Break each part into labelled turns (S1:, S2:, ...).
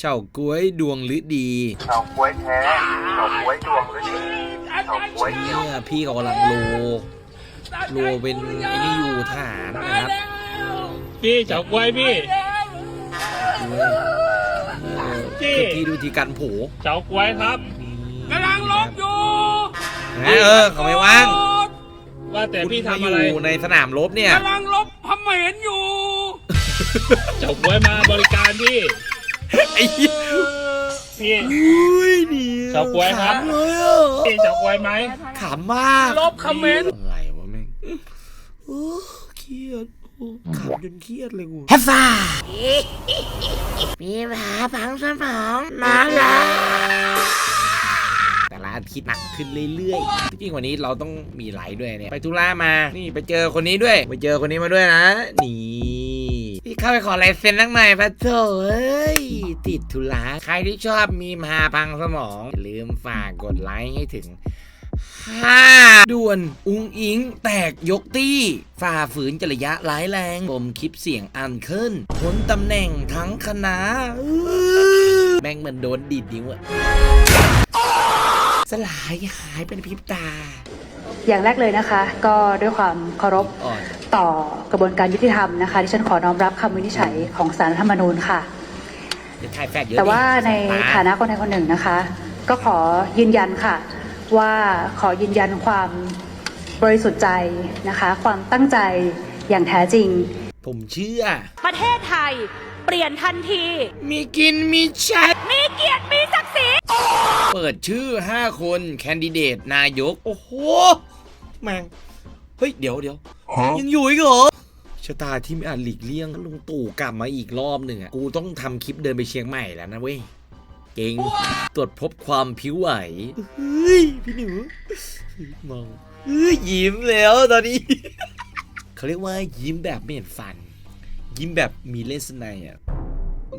S1: เฉาก้วยดวงฤดี
S2: เฉาก๊วยแท้เฉาก๊วยดวงหรือดีเฉาก๊วยเดียว
S1: เนี่ยพี่เขากำลังโลโลเป็นไอ้นี่อยู่ฐานนะครับ
S3: พี่เฉาก้วยพี่
S1: เว้ยเออ
S3: พี่
S1: คือพี่ดูทีการโผ
S3: เฉาก้วยครับ
S4: กำลังลบอยู่
S1: เออเขาไม่ว่าง
S3: ว่าแต่พี่
S1: คุณ
S3: ทำ
S1: มา
S3: อะไร
S1: อยู่ในสนามรบเนี่ย
S4: กำลังลบพมเหนอยู่
S3: เฉาก้วยมาบริการพี่
S1: ไอ้เหี้ย
S3: พี่
S1: อุ้ยนี่
S3: เฉาก๊วยครับ
S1: ขำเลยอะ
S3: พี่เฉาก้วยไหม
S1: ขำมาก
S4: ลบคอมเมนต์
S1: อะไรวะแม่งโอ้เครียดโอ้ขำจนเครียดเลยกูแฮฟซ่า
S5: มีผาผังสมองมาแล้ว
S1: แต่ละอาทิตย์หนักขึ้นเรื่อยๆที่จริงวันนี้เราต้องมีไลฟ์ด้วยเนี่ย ไปธุระมา นี่ไปเจอคนนี้ด้วย ไปเจอคนนี้มาด้วยนะ นี่พี่ เข้าไปขอลายเซ็นนักหน่อยพะโถเอ้ย ติดธุระใครที่ชอบมีมหาพังสมอง ลืมฝากกดไลค์ให้ถึงห้าด่วน อุงอิง แตกยกตี้ ฝ่าฝืนจริยะร้ายแรงผมคลิปเสียงอันขึ้นพ้นตำแหน่งทั้งคณะแม่งเหมือนโดนดีดนิ้วอะสลายหายเป็นพริบตา
S6: อย่างแรกเลยนะคะ ก็ด้วยความเคารพ
S1: อ่อน
S6: ต่อกระบวนการยุติธรรมนะคะที่ฉันขอน้อมรับคำวินิจฉัยของศาลรัฐธรรมนูญค่ะ
S1: จะถ่ายแฟดเยอะ
S6: แต่ว่าใน
S1: ดิ
S6: ฐานะคนไทยคนหนึ่งนะคะ ก็ขอยืนยันค่ะ ว่าขอยืนยันความบริสุทธิ์ใจนะคะ ความตั้งใจอย่างแท้จริง
S1: ผมเชื่อ
S7: ประเทศไทย เปลี่ยนทันที
S1: มีกินมีใช้
S7: มีเกียรติมีศักดิ์ศรี
S1: เปิดชื่อ 5 คน แคนดิเดตนายก โอ้โห แม่งเฮ้ยเดี๋ยวเดี๋ยวยังอยู่อีกเหรอชะตาที่ไม่อาจหลีกเลี่ยงลุงตู่กลับมาอีกรอบหนึ่งอะกูต้องทำคลิปเดินไปเชียงใหม่แล้วนะเว้ยเก่งตรวจพบความผิวไหวเฮ้ยพี่หนูมองเฮ้ยยิ้มแล้วตอนนี้เขาเรียกว่ายิ้มแบบไม่เห็นฟัน ยิ้มแบบมีเลสไนยอะอื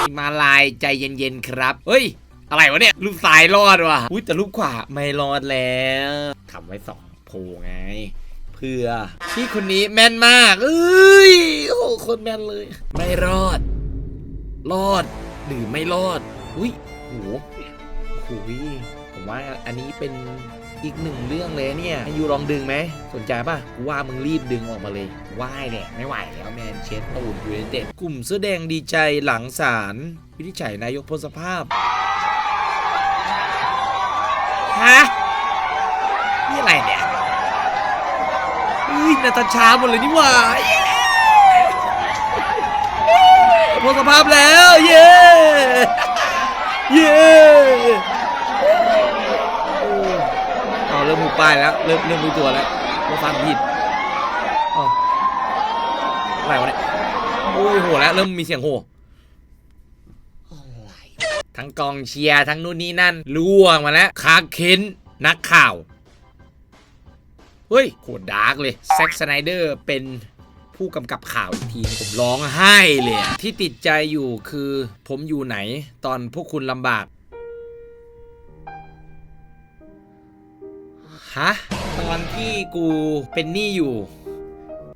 S1: มมาลายใจเย็นๆครับ เฮ้ย อะไรวะเนี่ยรูปซ้ายรอดว่ะอุ้ยแต่รูปขวาไม่รอดแล้วทำไว้สองโพไง เพื่อพี่คนนี้แม่นมากเอ้ยโอ้คนแม่นเลย ไม่รอด รอดหรือไม่รอด อุ้ยโหโหยผมว่าอันนี้เป็นอีกหนึ่งเรื่องเลยเนี่ยยูลองดึงไหม สนใจป่ะกูว่ามึงรีบดึงออกมาเลยว่ายเนี่ยไม่ไหวแล้วแมนเชสตูนยูไนเต็ดกลุ่มเสื้อแดงดีใจหลังศาลวินิจฉัยนายกพ้นสภาพ ฮะ นี่อะไรเนี่ยเฮ้ยนาตาชาหมดเลยนี่หว่าเย้พ้นสภาพแล้ว เย้ เย้เอาเริ่มหูป้ายแล้ว เริ่มเริ่มรู้ตัวแล้วว่าฟังผิดอ๋ออะไรวะเนี่ยโอ้ยโหแล้วเริ่มมีเสียงโห ทั้งกองเชียร์ทั้งนู่นนี่นั่นล่วงมาแล้วคาเค้นนักข่าว เฮ้ยโคตรดาร์กเลยแซ็กสไนเดอร์เป็นผู้กำกับข่าวอีกทีผมร้องไห้เลยที่ติดใจอยู่คือผมอยู่ไหนตอนพวกคุณลำบากฮะตอนที่กูเป็นหนี้อยู่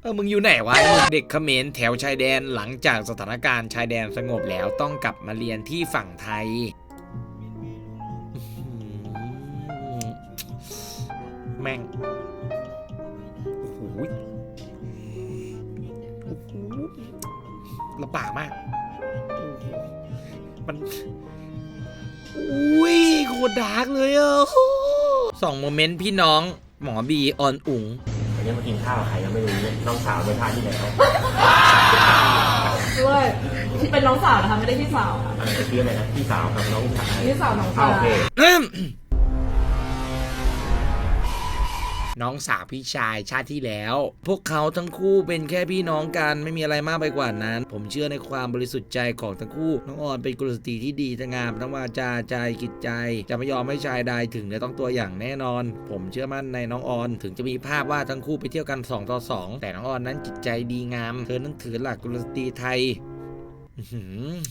S1: เออมึงอยู่ไหนวะไอ้เด็กเขมรแถวชายแดนหลังจากสถานการณ์ชายแดนสงบแล้วต้องกลับมาเรียนที่ฝั่งไทยอื้อหือแม่งโอ้โหโอ้โหลำบากมากโอ้โหมันอุ้ยโคตรดาร์กเลยอะสองโมเมนต์พี่น้องหมอบีออนอุ๋ง
S8: วันนี้มากินข้าวกับใครยังไม่รู้เนี่ยน้องสาวไปทานที่ไหนครับ
S9: ด้วยเป็นน้องสาวนะคะไม่ได้พี่สาวค่ะ
S8: อะไรชื่ออะไรนะพี่สาวกับน้องชาย
S9: พี่สาวน้อง
S8: อ้า
S9: ชา
S8: วยโอเค
S1: น้องสาวพี่ชายชาติที่แล้ว พวกเขาทั้งคู่เป็นแค่พี่น้องกันไม่มีอะไรมากไปกว่านั้น ผมเชื่อในความบริสุทธิ์ใจของทั้งคู่ น้องออนเป็นกุลสตรีที่ดีทั้งงามทั้งวาจาใจกิจใจ จะไม่ยอมให้ชายใดถึงเนื้อต้องตัวอย่างแน่นอน ผมเชื่อมั่นในน้องออนถึงจะมีภาพว่าทั้งคู่ไปเที่ยวกัน2ต่อ2แต่น้องออนนั้นจิตใจดีงามเธอนั้นถือหลักกุลสตรีไทย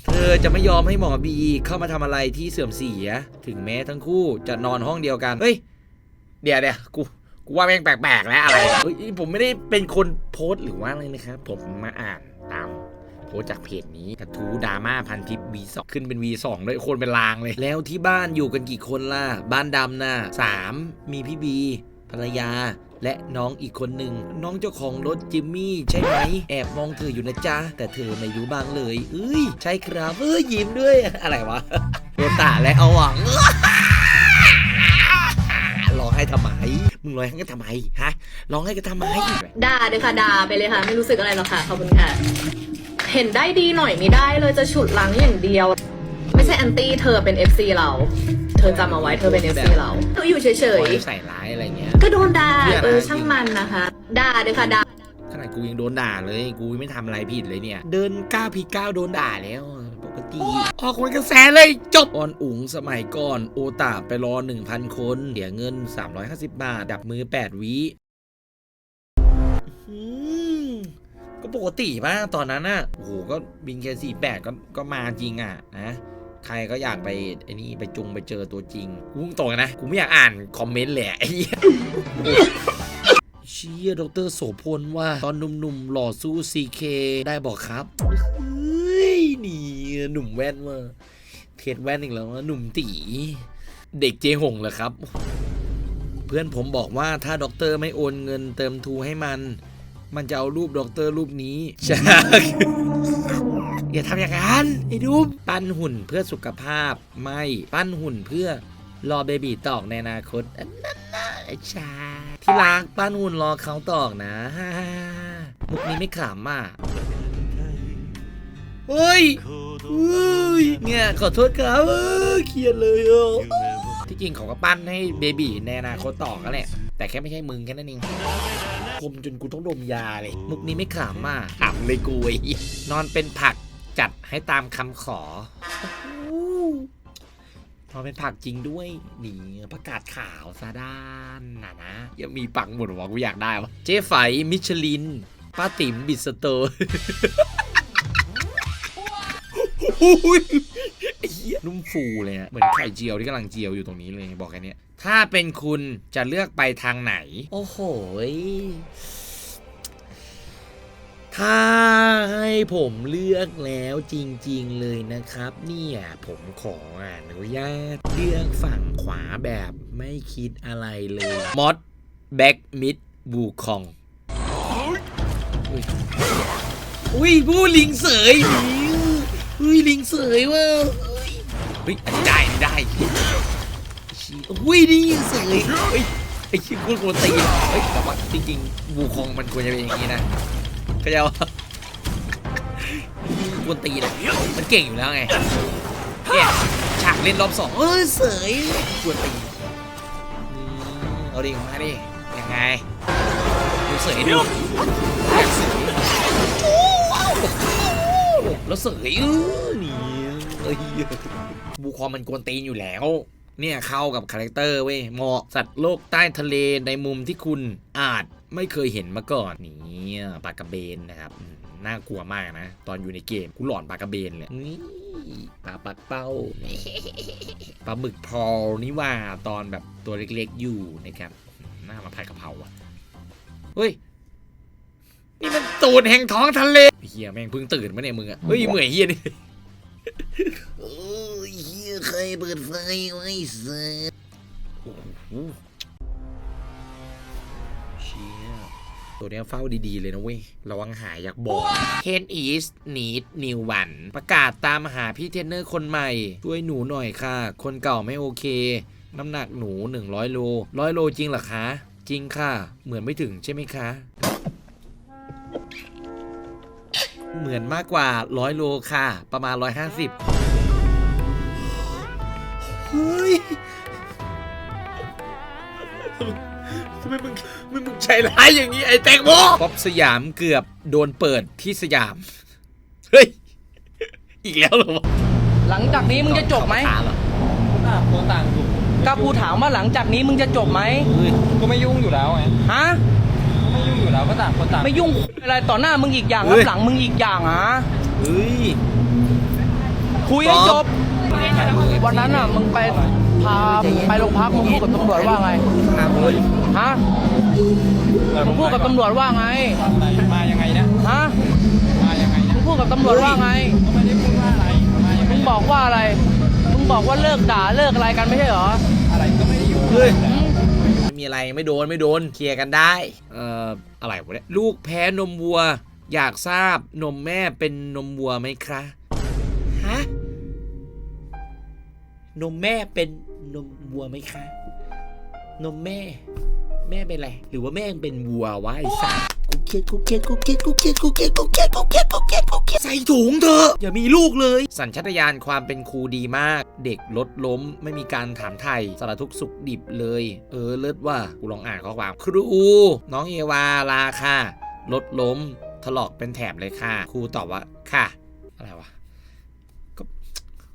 S1: เธอจะไม่ยอมให้หมอบีเข้ามาทำอะไรที่เสื่อมเสีย ถึงแม้ทั้งคู่จะนอนห้องเดียวกัน เฮ้ย เดี๋ยวเดี๋ยวกู กูว่าแม่งแปลกๆแล้วอะไรเฮ้ยผมไม่ได้เป็นคนโพสต์หรือว่าอะไรนะครับ ผมมาอ่านตามโพสจากเพจนี้กระทู้ดราม่าพันทิป V2 ขึ้นเป็น V2 ด้วยคนเป็นลางเลย แล้วที่บ้านอยู่กันกี่คนล่ะ บ้านดำน่ะสามมีพี่บี ภรรยา และน้องอีกคนหนึ่ง น้องเจ้าของรถจิมมี่ใช่ไหม แอบมองเธออยู่นะจ๊ะ แต่เธอไม่รู้บางเลย เอ้ย ใช่ครับ เอ้ยยิ้มด้วย อะไรวะโดนตาและเอาหวัง ให้ทำไม มึงร้องให้กันทำไมฮะร้องให้กันทำไม
S9: ด่าเลยค่ะด่าไปเลยค่ะ ไม่รู้สึกอะไรหรอกค่ะขอบคุณค่ะ เห็นได้ดีหน่อยไม่ได้เลยจะฉุดหลังอย่างเดียว ไม่ใช่แอนตี้เธอเป็น FC เรา เธอจำเอาไว้เธอเป็น FC เราเธออยู่เฉย
S1: ใส่ร้ายอะไรเงี้ย
S9: ๆ ก็โดนด่า
S1: เพื่อนนะ
S9: เออช่างมันนะคะ ด่าเลยค่ะด่า
S1: ขนาดกูยังโดนด่าเลย กูไม่ทำอะไรผิดเลยเนี่ย เดินก้าวผิดก้าวโดนด่าแล้วป กติออกคนกระแสเลยจบออนอุ๋งสมัยก่อน โอตาไปรอ 1,000 คนเสียเงิน 350 บาท ดับมือ 8 วิอืมก็ปกติป่ะตอนนั้นน่ะโอ้โหก็บินแค่48ก็ก็มาจริงอะนะใครก็อยากไปไอ้นี่ไปจุงไปเจอตัวจริงกูพูดตรงๆนะกูไม่อยากอ่านคอมเมนต์เลยอะไอ้เหี้ยเชียดรโสพลว่า ตอนหนุ่มๆ หล่อสู้ CK ได้บอกครับ เฮ้ยนี่หนุ่มแว่นว่าเทรดแว่นอีกแล้วนะหนุ่มตีเด็กเจหงเหรอครับ เพื่อนผมบอกว่าถ้าด็อกเตอร์ไม่โอนเงินเติมทูให้มัน มันจะเอารูปด็อกเตอร์รูปนี้ใช่อย่าทำอย่างนั้นไอ้ดุมปั้นหุ่นเพื่อสุขภาพไม่ปั้นหุ่นเพื่อรอเบบีตอกในอนาคตอันนั้นนะไอ้ชาที่รักปั้นหุ่นรอเขาตอกนะมุกนี้ไม่ขำอะ เฮ้ยเฮ้ยเนี่ยขอโทษครับเออเครียดเลยอะที่จริงเขาก็ปั้นให้เบบีในอนาคตต่อกันแหละแต่แค่ไม่ใช่มึงแค่นั้นเองคมจนกูต้องดมยาเลย มุกนี้ไม่ขำอะขำเลยกูไอ้นอนเป็นผักจัดให้ตามคำขอนอนเป็นผักจริงด้วยนี่ประกาศข่าวซาด้านนะนะยังมีปังหมดวะกูอยากได้วะเจ๊ไฝมิชลินป้าติ๋มบิสเตอร์ ยไอ้เหี้ยนุ่มฟูเลยอะเหมือนไข่เจียวที่กำลังเจียวอยู่ตรงนี้เลยบอกแค่เนี้ยถ้าเป็นคุณจะเลือกไปทางไหน โอ้โหยถ้าให้ผมเลือกแล้วจริงๆเลยนะครับ เนี่ยผมขออนุญาตเลือกฝั่งขวาแบบไม่คิดอะไรเลยมอดแบ็กมิดบูคอง อุ้ยอุ้ยผู้ลิงเสย นี่อุ้ยลิงเสยเว่ะเฮ้ยอันนี้ได้อันนี้ได้ชี้อุ้ยนี่ยิงเสยเฮ้ยไอ้ชิ้นควรควรตีนเฮ้ยแต่ว่าจริงๆบูคองมันควรจะเป็นอย่างนี้นะก็จะว่าควรตีนะมันเก่งอยู่แล้วไงเนี่ยฉากเล่นรอบสองเอ้ยเสยควรตีอืมเอาดิมาดิยังไงดูเสยดู แล้วเสยอื้อนี่เอ้ยบูคอมมันกวนตีนอยู่แล้ว เนี่ยเข้ากับคาแรคเตอร์เว้ยเหมาะสัตว์โลกใต้ทะเลในมุมที่คุณอาจไม่เคยเห็นมาก่อนนี่ปลากระเบนนะครับน่ากลัวมากนะ ตอนอยู่ในเกมกูหลอนปลากระเบนเลยนี่ปลาปักเป้าปลาหมึกพอลนี่ว่าตอนแบบตัวเล็กๆอยู่นะครับน้ามาผัดกะเพราอะเฮ้ย นี่มันตูดแห่งท้องทะเลเฮียแม่งเพิ่งตื่นมาเนี่ยมึงอะเฮ้ยเหมื่อยเฮียนี่โอ้ยเฮียใครเปิดไฟไว้เสียโอ้โหเชี่ยตัวเนี้ยเฝ้าดีๆเลยนะเว้ย ระวังหายอยากบอกเทนอีสนีดนิววันประกาศตามหาพี่เทรนเนอร์คนใหม่ ช่วยหนูหน่อยค่ะ คนเก่าไม่โอเค น้ำหนักหนู 100 โล 100 โลจริงเหรอคะ จริงค่ะ เหมือนไม่ถึงใช่ไหมคะ เหมือนมากกว่าร้อยโลค่ะ ประมาณร้อยห้าสิบเฮ้ยทำไมมึงมึงมึงใจร้ายอย่างนี้ไอ้แตงโมป๊อปสยามเกือบโดนเปิดที่สยาม เฮ้ย อีกแล้วเหรอวะ
S5: หลังจากนี้มึงจะจบไหม
S1: เข้าาเหรอ
S5: ก็กูถามว่าหลังจากนี้มึงจะจบไหม
S1: เฮ้ย
S5: ก็ไม่ยุ่งอยู่แล้วไงฮะ ไม่ยุ่งอยู่แล้วก็ต่างคนต่างไม่ยุ่งอะไรต่อหน้ามึงอีกอย่างแล้วหลังมึงอีกอย่างอะ
S1: เฮ้ย
S5: คุยให้จบ วันนั้นอะมึงไปพาไปโรงพักมึงพูดกับตำรวจว่าไง
S1: ครับเฮ้ย
S5: ฮะมึงพูดกับตำรวจว่าไง
S3: มายังไงนะ
S5: ฮะ
S3: มายังไงนะ
S5: มึงพูดดกับตำรวจว่าไง
S3: ไม่ได้พูดว่าอะไรทำไม
S5: มึงบอกว่าอะไร มึงบอกว่าเลิกด่าเลิกอะไรกันไม่ใช่เหรอ
S3: อะไรก็ไม่ได้อยู่
S1: เฮ้ย
S5: หื ม
S1: ไม่มีอะไรไม่โดนไม่โดนเคลียร์กันได้เอ่ออะไรวะเนี่ยลูกแพ้นมวัว อยากทราบนมแม่เป็นนมวัวไหมคะฮะนมแม่เป็นนมวัวไหมคะนมแม่ แม่เป็นอะไรหรือว่าแม่งเป็นวัววะไอ้สัส กูเกลียดกูเกลียดกูเกลียดกูเกลียดกูเกลียดกูเกลียดกูเกลียดกูเกลียดกูเกลียดใส่ถุงเถอะอย่ามีลูกเลย สัญชาตญาณความเป็นครูดีมาก เด็กลดล้มไม่มีการถามไทยสารทุกข์สุขดิบเลย เออเลิศว่ากูลองอ่านข้อความครูน้องเอวาลาค่ะลดล้มถลอกเป็นแถบเลยค่ะครูตอบว่าค่ะ อะไรวะก็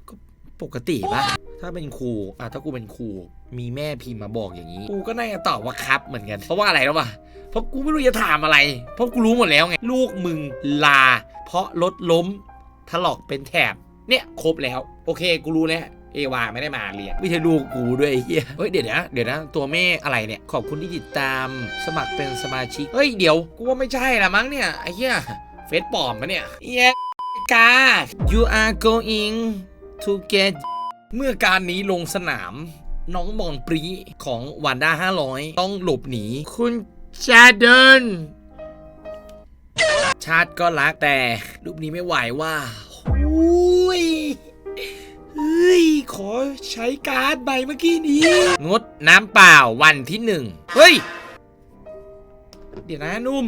S1: ก็ปกติปะถ้าเป็นครูอะถ้ากูเป็นครู มีแม่พิมพ์มาบอกอย่างนี้ กูก็น่าจะตอบว่าครับเหมือนกัน เพราะว่าอะไรรู้ปะเพราะกูไม่รู้จะถามอะไร เพราะกูรู้หมดแล้วไง ลูกมึงลา เพราะรถล้มถลอกเป็นแถบ เนี่ยครบแล้ว โอเค กูรู้แล้วเอวาไม่ได้มาเรียนไม่ใช่ลูกกูด้วยไอ้เฮียเฮ้ยเดี๋ยวนะเดี๋ยวนะตัวแม่อะไรเนี่ย ขอบคุณที่ติดตามสมัครเป็นสมาชิกเฮ้ยเดี๋ยวกูว่าไม่ใช่ละมั้งเนี่ยไอ้เฮียเฟซปลอมปะเนี่ยเฮียกา you are going to get เมื่อการนี้ลงสนาม น้องมองปรีของวันด้า500 ต้องหลบหนี คุณชาเดิน ชาติก็รักแต่ รูปนี้ไม่ไหวว่าหุยเฮ้ย ขอใช้การ์ดใบเมื่อกี้นี้ งดน้ำเปล่าวันที่หนึ่งเฮ้ย เดี๋ยวนะนุ่ม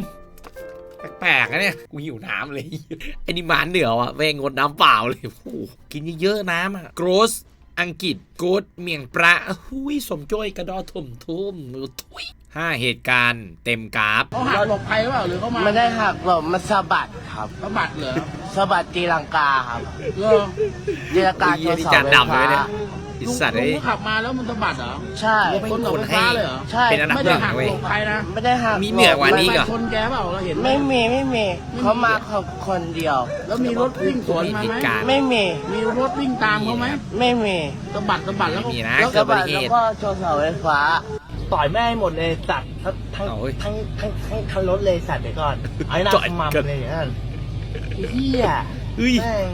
S1: แปลกๆนะเนี่ย กูหิวน้ำเลยไอ้นี่หมานเหนือวะแม่งงดน้ำเปล่าเลยโอ้กินเยอะๆน้ำอะโกรส อังกฤษโกดเมียงปลาหุยสมจ้อยกระดอทุ่มทุ่มทุยห้าเหตุการณ์เต็มกราฟ
S3: เขาหักหลบภัยหรือเปล่าหรือเขามา
S5: ไม่ได้หักหรอกมันสะบัดครับ
S3: เขาบัตรเหรอ
S5: สะบัดตีลังกาครับ
S3: เออ
S5: ตีลังกา
S1: ไอ้เหี้
S5: ตั
S1: ยวนี่
S5: เสา
S1: จาน
S5: ไฟ
S1: ดำเลย
S5: ฟ้า
S1: เนี่ยไอิสัตว์
S3: ลุ
S1: เอ้
S3: ง
S1: ย
S3: ก็ขับมาแล้วมันสะบัดเหรอ
S5: ใช่
S3: คนเสาไฟฟ้าเลยเหรอ
S5: ใช่
S1: เป็นอันดับ
S3: ไม่
S1: ห
S3: ได้
S1: นึ่ง
S3: หัก
S1: เว้ย
S3: หลบภัยนะ
S5: ไม่ได้หัก
S1: มีเหนือกว่านี้
S3: ไป
S1: เหรอ
S3: ชนแกเปล่าเราเห็นห
S5: ไม่มีไม่มีเขามาขับคนเดียว
S3: แล้วมีรถวิ่งสวนมา
S1: เห
S3: ไหม
S1: ตุการณ์
S5: ไม่มี
S3: มีรถวิ่งตามเขาไหม
S5: ไม่มี
S3: สะบัดสะบัดแล้วก็
S1: มีนะ
S5: แล้ว
S1: เกิ
S5: ก็
S1: ดอุบั
S5: บัด
S1: ติเห
S5: แล้ว
S1: ตุ
S5: ก็ชนเสาไฟฟ้า
S8: ต่อยแม่ให้หมดเลยสัตว์ทั้งทั้ง
S1: เอาเว้ย
S8: ทั้งทั้งทั้งทั้งรถเลยสัตว์เดี๋ยวก่อนไอ้หน้า
S1: ต่อย
S8: ขมัม
S1: กัน
S8: เลยอย่างนั้นไอ้เหี้ย
S1: เฮ้ย
S8: แม่ง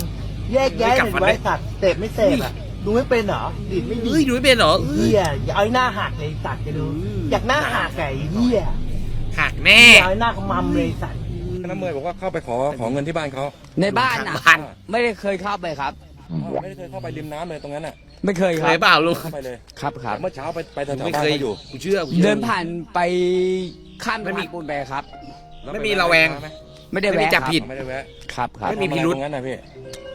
S8: แยกแยะ
S1: ไม่กลับ
S8: เห็น
S1: มา
S8: ไว้
S1: เลย
S8: สัตว์เสพไม่เสพอะ ดูไม่เป็นเหรอดีดไม่ดี
S1: เฮ้ยดูไม่เป็นเหรอ
S8: ไอ้เหี้ยอย่าเอาไอ้หน้าหักเลยสัตว์จะดูอยากหน้าหักไอ้เหี้ย
S1: หักแน่
S8: อย่าเอาไอ้หน้าขมัมเลยสัตว์
S10: น้ำเมยบอกว่าเข้าไปขอขอเงินที่บ้านเขา
S5: ในบ้าน
S1: ข้าง
S5: อะ
S1: บ้าน
S5: ไม่ได้เคยเข้าไปครับ
S10: ไม่ได้เคยเข้าไปริมน้ำเลยตรงนั้นอะ
S5: ไม่เคย
S1: เค
S5: ครับ
S1: ยเปล่าลุง
S10: เข้าไปเลย
S5: ครับครับ
S10: เมื่อเช้าไปไปแถวๆ
S1: ไม่
S10: บ้าน
S1: เคย
S10: เขาอยู่
S1: กูเชื่อกูชื่อ
S5: เดินผ่านไปข้าม
S1: ไม่มี
S5: สะพานปูนไปครับ
S10: แล้ว
S1: ไม่
S10: ป
S1: มีระแวง
S10: ไหม
S5: ไม่ได้
S1: ไม่มี
S5: แวะ
S1: จับ
S5: ครับ
S1: ผิด
S10: ไม่ได้แวะ
S5: ครับครับ
S1: ไม่มีพิรุธ
S10: ทำอะไตรงนั้นนะพี่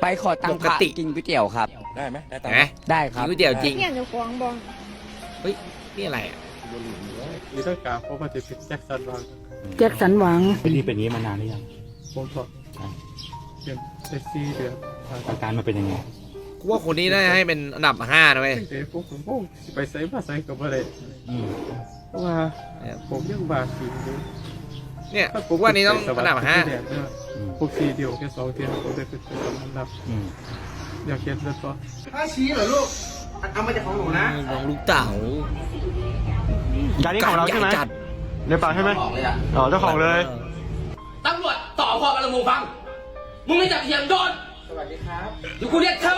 S5: ไปขอตังค์พระ
S1: ปกติ
S5: กินก๋วยเตี๋ยวครับ
S10: ได้ไหมได้ตัง
S1: เห็น
S10: ค์
S1: ไหม
S10: ไหม
S5: ได้ค
S1: กิ
S5: รั
S1: น
S5: บ
S1: ก๋วยเตี๋ยวจริง
S7: เนี่ยจะควงบอง
S1: เฮ้ยนี่อะไรอะ
S2: มีต้องการเพราะมันจะเป็นแจ็คสันวาง
S6: แจ็คสันหวัง
S2: เป็นนี้เป็นนี้มานานหรือยังผมก็เปลี่ยนเซ็กซี่เดือนอาการมาเป็นยังไง
S1: กูว่าคนนี้น่าจะให้เป็นอันดับห้านะเว้ย
S2: ตั้งแต่พวกผมโอ้ไปใส่มาใส่กับอะไรเพราะว่าผมยังบาดสีอยู่
S1: เนี่ยกูว่านี้ต้องอันดับห้า
S2: พวกสีเดียวแค่สองเทียนผมได้เป็นสองอันดับอยากเก็บเลยปะ
S1: น้องลูกเต๋า
S2: จานนี้ของเราใช่ไหม
S1: จัด
S2: ในปากใช่ไหมอ๋อเจ้าของเลย
S4: ตำรวจต่อความอารมณ์ฟัง มึงไม่จับเถียงโดนสวัสดีครับเดี๋ยวกูเรียกเขา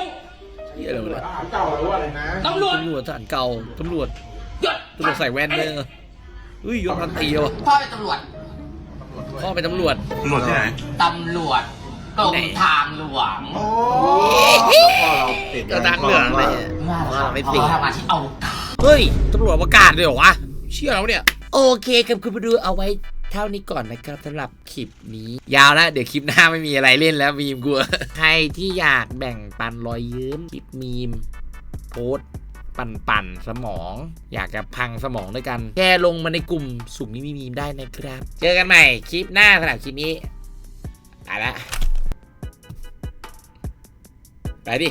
S1: เหี้ยอะไรวะเนี่ย
S4: ตำรวจ
S1: ตำรวจทหารเก่าตำรวจ
S4: หยุด
S1: ตำรวจใส่แว่นเลยเฮ้ยยศพันตรีว่ะ
S4: พ่อเป็นตำรวจ
S1: พ่อเป็นตำรวจ
S2: ตำรวจที่ไหน
S4: ตำรวจกรมทางหลวง
S1: กระดังเหลืองเลยพ่อไม่ติด
S4: ทำอาชีพเอา
S1: เฮ้ยตำรวจประกาศเลยเหรอวะ เชื่อแล้วเนี่ย โอเคครับคุณผู้ดูเอาไว้เท่านี้ก่อนนะครับสำหรับคลิปนี้ ยาวแล้วเดี๋ยวคลิปหน้าไม่มีอะไรเล่นแล้วมีมกูใครที่อยากแบ่งปันรอยยิ้มคลิปมีมโพสต์ ปั่นปั่นสมอง อยากจะพังสมองด้วยกัน แชร์ลงมาในกลุ่มสุ่มมีมีมได้นะครับ เจอกันใหม่คลิปหน้าสำหรับคลิปนี้ไปละไปดิ